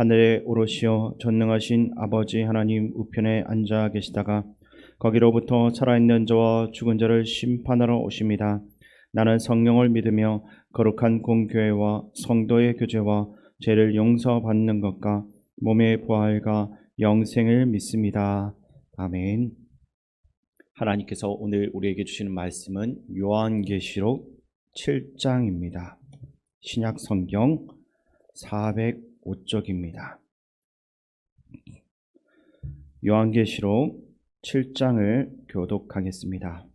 하늘에 오르시어 전능하신 아버지 하나님 우편에 앉아 계시다가 거기로부터 살아있는 자와 죽은 자를 심판하러 오십니다. 나는 성령을 믿으며 거룩한 공교회와 성도의 교제와 죄를 용서받는 것과 몸의 부활과 영생을 믿습니다. 아멘. 하나님께서 오늘 우리에게 주시는 말씀은 요한계시록 7장입니다. 신약 성경 405쪽입니다. 요한계시록 7장을 교독하겠습니다.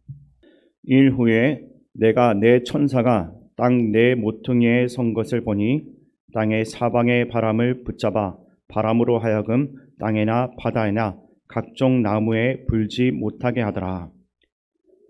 일 후에 내가 내 천사가 땅 내 모퉁이에 선 것을 보니 땅의 사방의 바람을 붙잡아 바람으로 하여금 땅에나 바다에나 각종 나무에 불지 못하게 하더라.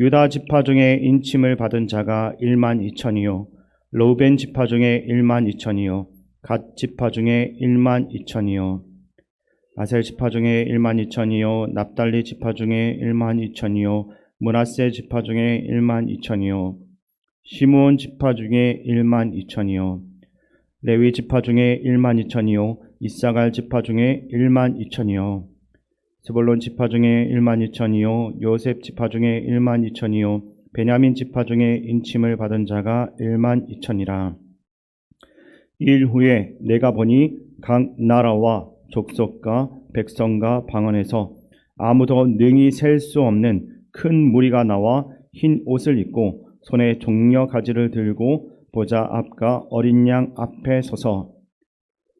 유다 지파 중에 인침을 받은 자가 1만 2천이요. 로벤 지파 중에 1만 2천이요. 갓 지파 중에 1만 2천이요. 아셀 지파 중에 1만 2천이요. 납달리 지파 중에 1만 2천이요. 문하세 지파 중에 1만 2천이요. 시므온 지파 중에 1만 2천이요. 레위 지파 중에 1만 2천이요. 이사갈 지파 중에 1만 2천이요 스볼론 지파 중에 1만 2천이요 요셉 지파 중에 1만 2천이요 베냐민 지파 중에 인침을 받은 자가 1만 2천이라. 일 후에 내가 보니 각 나라와 족속과 백성과 방언에서 아무도 능히 셀 수 없는 큰 무리가 나와 흰 옷을 입고 손에 종려 가지를 들고 보좌 앞과 어린 양 앞에 서서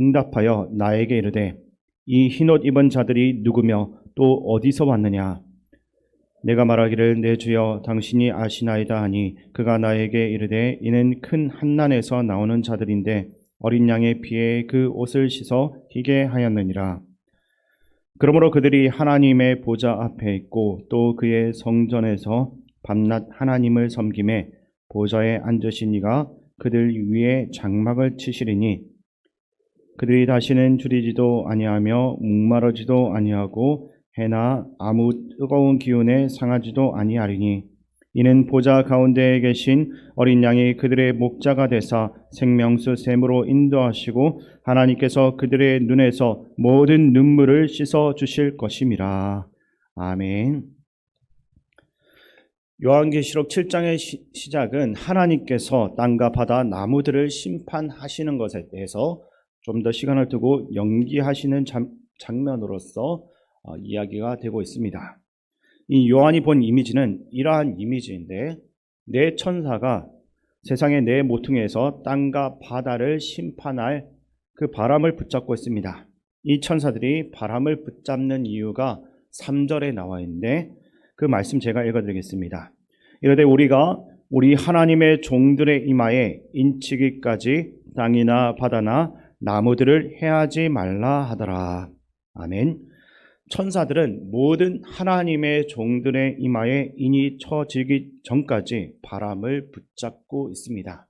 응답하여 나에게 이르되 이 흰옷 입은 자들이 누구며 또 어디서 왔느냐? 내가 말하기를 내 주여 당신이 아시나이다 하니 그가 나에게 이르되 이는 큰 한난에서 나오는 자들인데 어린 양의 피에 그 옷을 씻어 희게 하였느니라. 그러므로 그들이 하나님의 보좌 앞에 있고 또 그의 성전에서 밤낮 하나님을 섬김에 보좌에 앉으신 이가 그들 위에 장막을 치시리니 그들이 다시는 줄이지도 아니하며 목마르지도 아니하고 해나 아무 뜨거운 기운에 상하지도 아니하리니 이는 보좌 가운데에 계신 어린 양이 그들의 목자가 되사 생명수 샘으로 인도하시고 하나님께서 그들의 눈에서 모든 눈물을 씻어 주실 것임이라. 아멘. 요한계시록 7장의 시, 시작은 하나님께서 땅과 바다 나무들을 심판하시는 것에 대해서 좀 더 시간을 두고 연기하시는 장, 장면으로서 어, 이야기가 되고 있습니다. 이 요한이 본 이미지는 이러한 이미지인데 내 천사가 세상의 내 모퉁이에서 땅과 바다를 심판할 그 바람을 붙잡고 있습니다. 이 천사들이 바람을 붙잡는 이유가 3절에 나와 있는데 그 말씀 제가 읽어드리겠습니다. 이르되 우리가 우리 하나님의 종들의 이마에 인치기까지 땅이나 바다나 나무들을 해하지 말라 하더라. 아멘. 천사들은 모든 하나님의 종들의 이마에 인이 쳐지기 전까지 바람을 붙잡고 있습니다.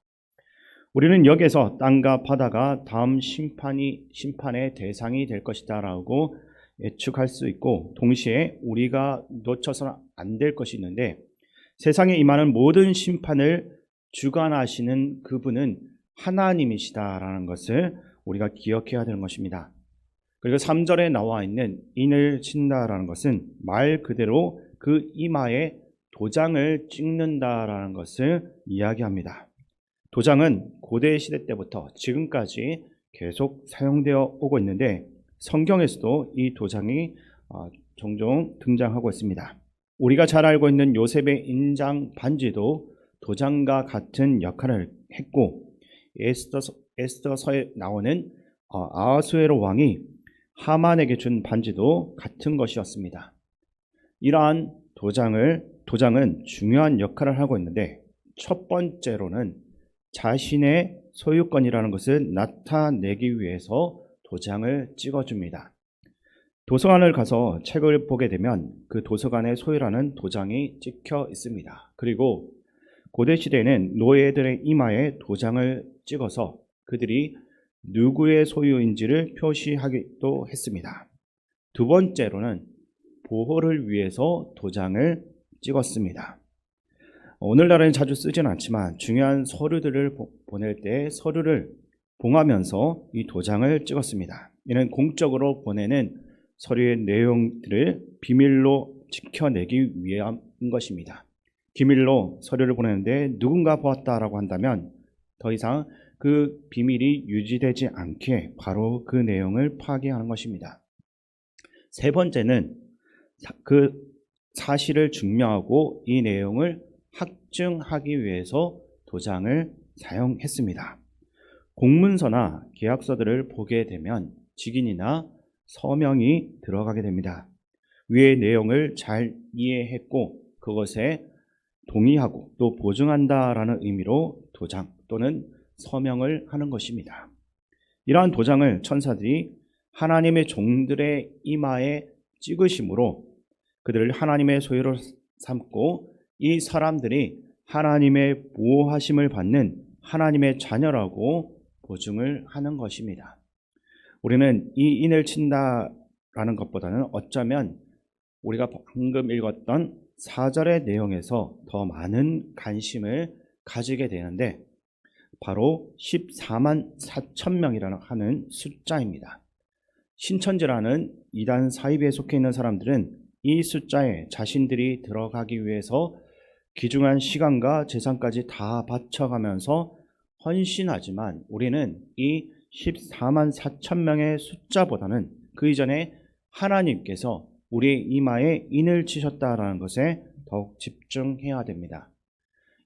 우리는 여기서 땅과 바다가 다음 심판이 심판의 대상이 될 것이다라고 예측할 수 있고 동시에 우리가 놓쳐서는 안 될 것이 있는데 세상에 임하는 모든 심판을 주관하시는 그분은 하나님이시다라는 것을 우리가 기억해야 되는 것입니다. 그리고 3절에 나와 있는 인을 친다라는 것은 말 그대로 그 이마에 도장을 찍는다라는 것을 이야기합니다. 도장은 고대 시대 때부터 지금까지 계속 사용되어 오고 있는데 성경에서도 이 도장이 어, 종종 등장하고 있습니다. 우리가 잘 알고 있는 요셉의 인장 반지도 도장과 같은 역할을 했고 에스더, 에스더서에 나오는 어, 아하수에로 왕이 하만에게 준 반지도 같은 것이었습니다. 이러한 도장을 도장은 중요한 역할을 하고 있는데 첫 번째로는 자신의 소유권이라는 것을 나타내기 위해서 도장을 찍어줍니다. 도서관을 가서 책을 보게 되면 그 도서관의 소유라는 도장이 찍혀 있습니다. 그리고 고대 시대에는 노예들의 이마에 도장을 찍어서 그들이 누구의 소유인지를 표시하기도 했습니다. 두 번째로는 보호를 위해서 도장을 찍었습니다. 오늘날은 자주 쓰지는 않지만 중요한 서류들을 보낼 때 서류를 봉하면서 이 도장을 찍었습니다. 이는 공적으로 보내는 서류의 내용들을 비밀로 지켜내기 위한 것입니다. 기밀로 서류를 보내는데 누군가 보았다라고 한다면 더 이상 그 비밀이 유지되지 않게 바로 그 내용을 파기하는 것입니다. 세 번째는 그 사실을 증명하고 이 내용을 확증하기 위해서 도장을 사용했습니다. 공문서나 계약서들을 보게 되면 직인이나 서명이 들어가게 됩니다. 위의 내용을 잘 이해했고 그것에 동의하고 또 보증한다라는 의미로 도장 또는 서명을 하는 것입니다. 이러한 도장을 천사들이 하나님의 종들의 이마에 찍으심으로 그들을 하나님의 소유로 삼고 이 사람들이 하나님의 보호하심을 받는 하나님의 자녀라고 보증을 하는 것입니다. 우리는 이 인을 친다라는 것보다는 어쩌면 우리가 방금 읽었던 4절의 내용에서 더 많은 관심을 가지게 되는데 바로 14만 4천 명이라는 하는 숫자입니다. 신천지라는 이단 사입에 속해 있는 사람들은 이 숫자에 자신들이 들어가기 위해서 귀중한 시간과 재산까지 다 바쳐가면서 헌신하지만 우리는 이 14만 4천 명의 숫자보다는 그 이전에 하나님께서 우리의 이마에 인을 치셨다라는 것에 더욱 집중해야 됩니다.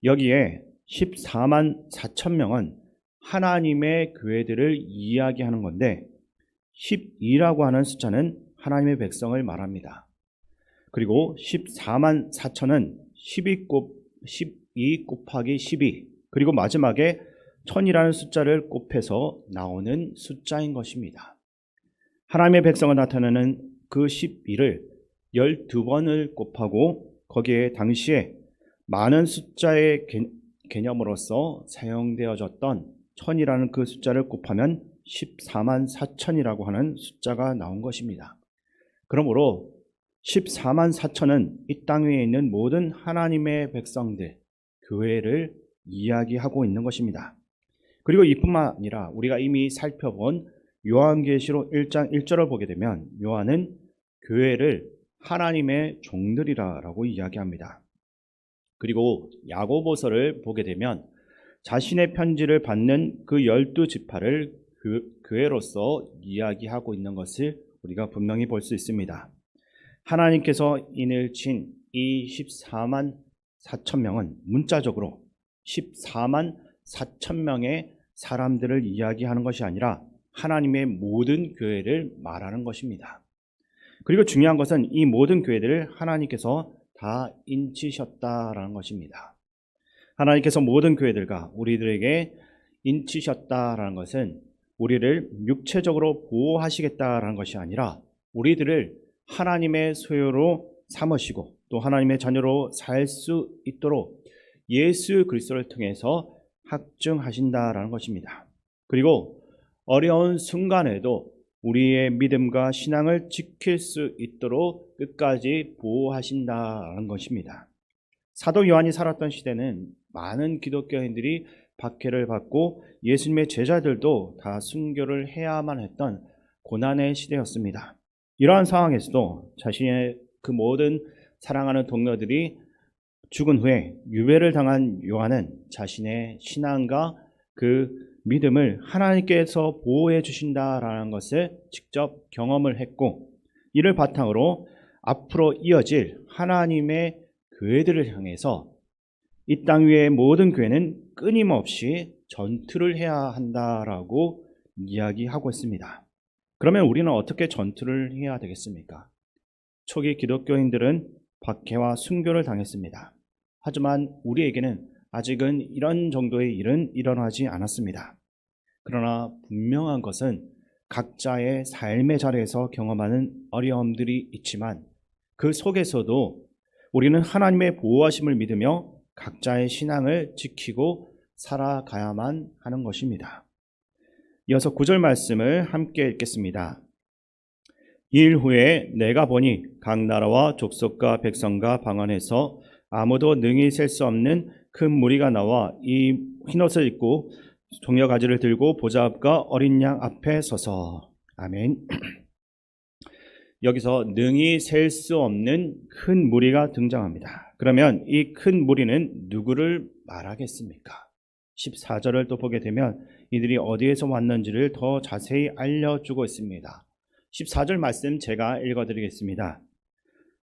여기에 14만 4천 명은 하나님의 교회들을 이야기하는 건데 12라고 하는 숫자는 하나님의 백성을 말합니다. 그리고 14만 4천은 12, 곱, 12 곱하기 12 그리고 마지막에 천이라는 숫자를 곱해서 나오는 숫자인 것입니다. 하나님의 백성을 나타내는 그 12를 12번을 곱하고 거기에 당시에 많은 숫자의 개념으로서 사용되어졌던 천이라는 그 숫자를 곱하면 14만 4천이라고 하는 숫자가 나온 것입니다. 그러므로 14만 4천은 이 땅 위에 있는 모든 하나님의 백성들, 교회를 이야기하고 있는 것입니다. 그리고 이뿐만 아니라 우리가 이미 살펴본 요한계시록 1장 1절을 보게 되면 요한은 교회를 하나님의 종들이라고 이야기합니다. 그리고 야고보서를 보게 되면 자신의 편지를 받는 그 열두 지파를 그 교회로서 이야기하고 있는 것을 우리가 분명히 볼 수 있습니다. 하나님께서 인을 친 이 14만 4천 명은 문자적으로 14만 4천 명의 사람들을 이야기하는 것이 아니라 하나님의 모든 교회를 말하는 것입니다. 그리고 중요한 것은 이 모든 교회들을 하나님께서 다 인치셨다라는 것입니다. 하나님께서 모든 교회들과 우리들에게 인치셨다라는 것은 우리를 육체적으로 보호하시겠다라는 것이 아니라 우리들을 하나님의 소유로 삼으시고 또 하나님의 자녀로 살 수 있도록 예수 그리스도를 통해서 확증하신다라는 것입니다. 그리고 어려운 순간에도 우리의 믿음과 신앙을 지킬 수 있도록 끝까지 보호하신다는 것입니다. 사도 요한이 살았던 시대는 많은 기독교인들이 박해를 받고 예수님의 제자들도 다 순교를 해야만 했던 고난의 시대였습니다. 이러한 상황에서도 자신의 그 모든 사랑하는 동료들이 죽은 후에 유배를 당한 요한은 자신의 신앙과 그 믿음을 하나님께서 보호해 주신다라는 것을 직접 경험을 했고 이를 바탕으로 앞으로 이어질 하나님의 교회들을 향해서 이 땅 위의 모든 교회는 끊임없이 전투를 해야 한다라고 이야기하고 있습니다. 그러면 우리는 어떻게 전투를 해야 되겠습니까? 초기 기독교인들은 박해와 순교를 당했습니다. 하지만 우리에게는 아직은 이런 정도의 일은 일어나지 않았습니다. 그러나 분명한 것은 각자의 삶의 자리에서 경험하는 어려움들이 있지만 그 속에서도 우리는 하나님의 보호하심을 믿으며 각자의 신앙을 지키고 살아가야만 하는 것입니다. 이어서 구절 말씀을 함께 읽겠습니다. 이일 후에 내가 보니 각 나라와 족속과 백성과 방언에서 아무도 능히 셀 수 없는 큰 무리가 나와 이 흰옷을 입고 종려 가지를 들고 보좌 앞과 어린 양 앞에 서서 아멘. 여기서 능히 셀 수 없는 큰 무리가 등장합니다. 그러면 이 큰 무리는 누구를 말하겠습니까? 14절을 또 보게 되면 이들이 어디에서 왔는지를 더 자세히 알려주고 있습니다. 14절 말씀 제가 읽어드리겠습니다.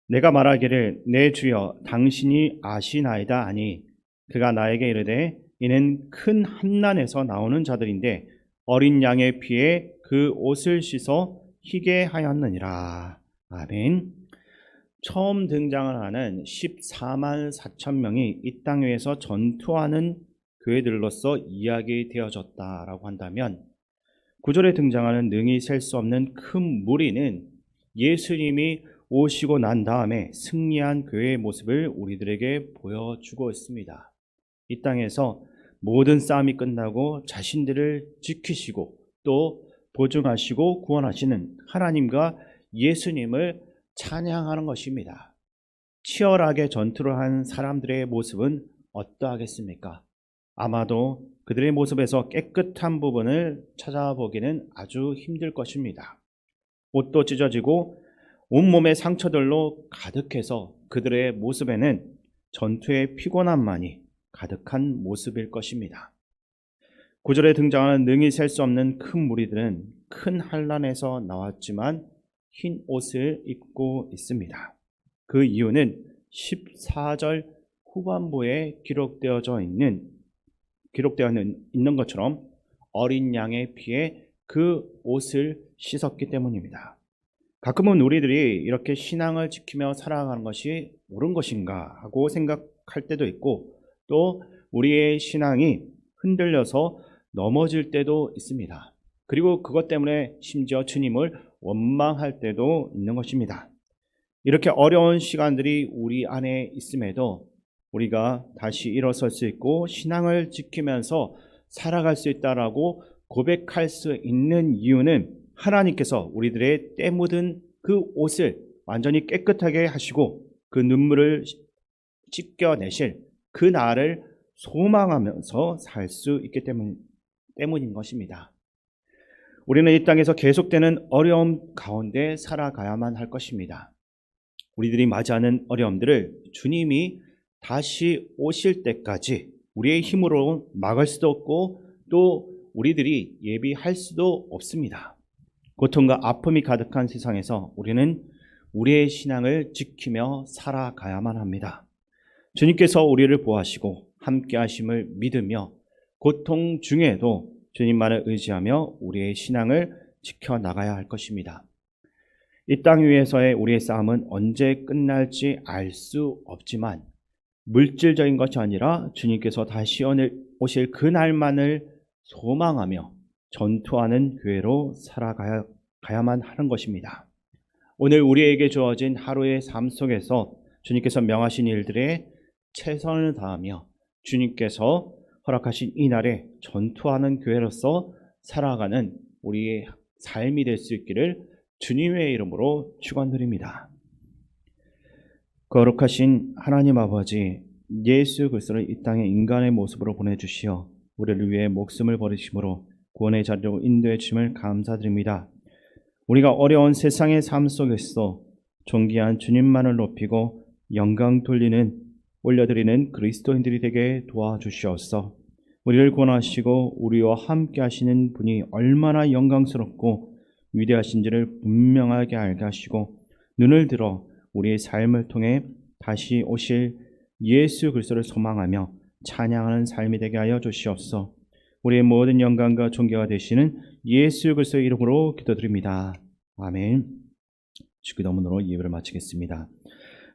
내가 말하기를 내 주여 당신이 아시나이다 아니 그가 나에게 이르되 이는 큰 한난에서 나오는 자들인데 어린 양의 피에 그 옷을 씻어 희게 하였느니라. 아멘. 처음 등장을 하는 14만 4천 명이 이 땅 위에서 전투하는 교회들로서 이야기되어졌다라고 한다면 구절에 등장하는 능히 셀 수 없는 큰 무리는 예수님이 오시고 난 다음에 승리한 교회의 모습을 우리들에게 보여주고 있습니다. 이 땅에서 모든 싸움이 끝나고 자신들을 지키시고 또 보증하시고 구원하시는 하나님과 예수님을 찬양하는 것입니다. 치열하게 전투를 한 사람들의 모습은 어떠하겠습니까? 아마도 그들의 모습에서 깨끗한 부분을 찾아보기는 아주 힘들 것입니다. 옷도 찢어지고 온몸의 상처들로 가득해서 그들의 모습에는 전투의 피곤함만이 가득한 모습일 것입니다. 구절에 등장하는 능히 셀 수 없는 큰 무리들은 큰 환란에서 나왔지만 흰 옷을 입고 있습니다. 그 이유는 14절 후반부에 기록되어져 있는 기록되어 있는 것처럼 어린 양의 피에 그 옷을 씻었기 때문입니다. 가끔은 우리들이 이렇게 신앙을 지키며 살아가는 것이 옳은 것인가 하고 생각할 때도 있고 또 우리의 신앙이 흔들려서 넘어질 때도 있습니다. 그리고 그것 때문에 심지어 주님을 원망할 때도 있는 것입니다. 이렇게 어려운 시간들이 우리 안에 있음에도 우리가 다시 일어설 수 있고 신앙을 지키면서 살아갈 수 있다라고 고백할 수 있는 이유는 하나님께서 우리들의 때 묻은 그 옷을 완전히 깨끗하게 하시고 그 눈물을 씻겨내실 그 날을 소망하면서 살 수 있기 때문, 때문인 것입니다. 우리는 이 땅에서 계속되는 어려움 가운데 살아가야만 할 것입니다. 우리들이 맞이하는 어려움들을 주님이 다시 오실 때까지 우리의 힘으로 막을 수도 없고 또 우리들이 예비할 수도 없습니다. 고통과 아픔이 가득한 세상에서 우리는 우리의 신앙을 지키며 살아가야만 합니다. 주님께서 우리를 보하시고 함께 하심을 믿으며 고통 중에도 주님만을 의지하며 우리의 신앙을 지켜 나가야 할 것입니다. 이 땅 위에서의 우리의 싸움은 언제 끝날지 알 수 없지만 물질적인 것이 아니라 주님께서 다시 오실 그날만을 소망하며 전투하는 교회로 살아가야만 하는 것입니다. 오늘 우리에게 주어진 하루의 삶 속에서 주님께서 명하신 일들에 최선을 다하며 주님께서 허락하신 이 날에 전투하는 교회로서 살아가는 우리의 삶이 될 수 있기를 주님의 이름으로 축원드립니다. 거룩하신 하나님 아버지 예수 그리스도를 이 땅에 인간의 모습으로 보내주시어 우리를 위해 목숨을 버리심으로 구원의 자리로 인도해 주심을 감사드립니다. 우리가 어려운 세상의 삶 속에서 존귀한 주님만을 높이고 영광 돌리는 올려드리는 그리스도인들이 되게 도와주시옵소서. 우리를 구원하시고 우리와 함께 하시는 분이 얼마나 영광스럽고 위대하신지를 분명하게 알게 하시고 눈을 들어 우리의 삶을 통해 다시 오실 예수 그리스도를 소망하며 찬양하는 삶이 되게 하여 주시옵소서. 우리의 모든 영광과 존귀가 되시는 예수 그리스도의 이름으로 기도드립니다. 아멘. 주기도문으로 예배를 마치겠습니다.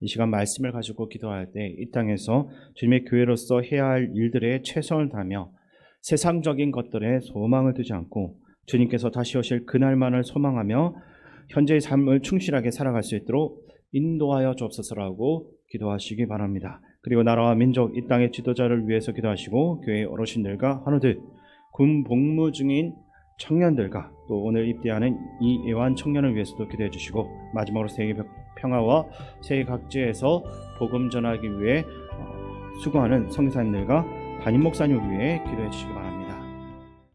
이 시간 말씀을 가지고 기도할 때 이 땅에서 주님의 교회로서 해야 할 일들에 최선을 다하며 세상적인 것들에 소망을 두지 않고 주님께서 다시 오실 그날만을 소망하며 현재의 삶을 충실하게 살아갈 수 있도록 인도하여 주옵소서라고 기도하시기 바랍니다. 그리고 나라와 민족 이 땅의 지도자를 위해서 기도하시고 교회 어르신들과 한우들 군 복무 중인 청년들과 또 오늘 입대하는 이 애완 청년을 위해서도 기도해 주시고 마지막으로 세계 평화와 세계 각지에서 복음 전하기 위해 어, 수고하는 성사님들과 담임 목사님을 위해 기도해 주시기 바랍니다.